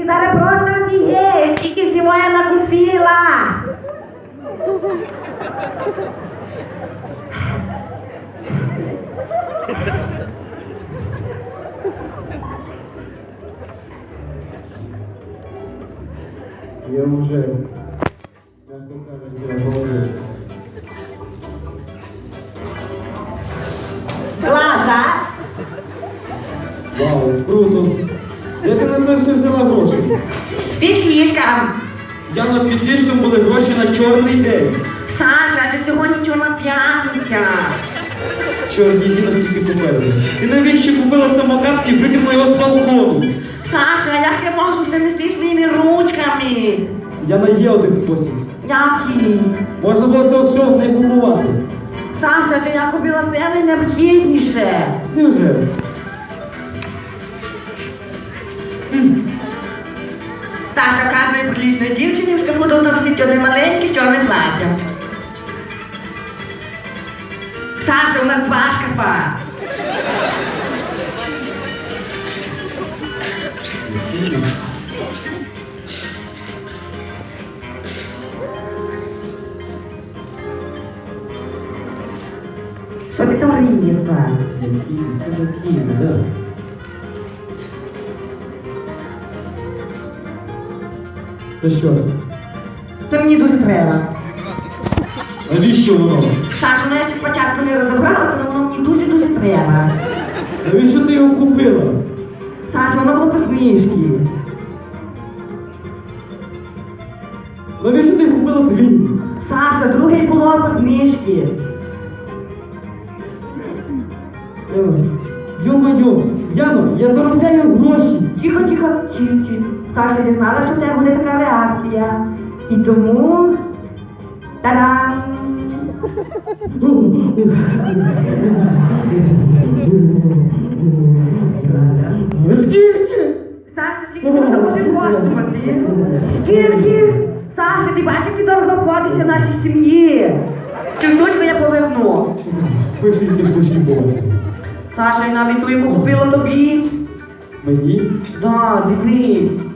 Ти зараз просто офігеєш, тільки всього я накупила. Я вже, м'яко кажучи, обалдел. Клас, да? Вау, круто. Це все взяла гроші? Підліжкам. Яна, під ліжком були гроші на чорний день. Саша, ти сьогодні чорна п'ятниця. Чорні діда стільки попереду. Ти навіщо купила самокат і викинула його з балкону? Саша, як я можу це нести своїми ручками? Яна, є один спосіб. Який? Можна було цього всього не купувати. Саша, чи я купила все найнеобхідніше? Невже? Прилічної дівчині в шкафу должно висіти одне маленьке чорне плаття. Саша, у нас два шкафа. Що ти там різна? Необхідно, все необхідно, да. Та що? Це мені дуже треба. Навіщо воно? Саша, ну я ще спочатку не розібралася, але воно мені дуже-дуже треба. Навіщо ти його купила? Саша, воно було посмішки. Навіщо ти купила дві? Саша, другий було посмішки. Яна, Йо-моє, Яно, я заробляю гроші. Тихо, тихо, тихо, тихо. Саша, я знала, що тебе буде така реакція. І тому. Та-дам! Скільки? Саша, скільки ти може коштувати? Скільки? Саша, ти бачиш, як дорого обходиться нашій сім'ї. Ти штучку я поверну. Ви всі ті штучки були. Саша, я навіть ту, яку купила тобі. Мені? Да, дивись.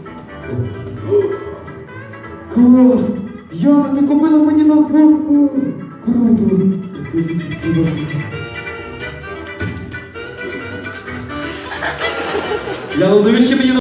Клас! Яна, ти купила мені ноутбук? Круто! Це круто. Яна, навіщо мені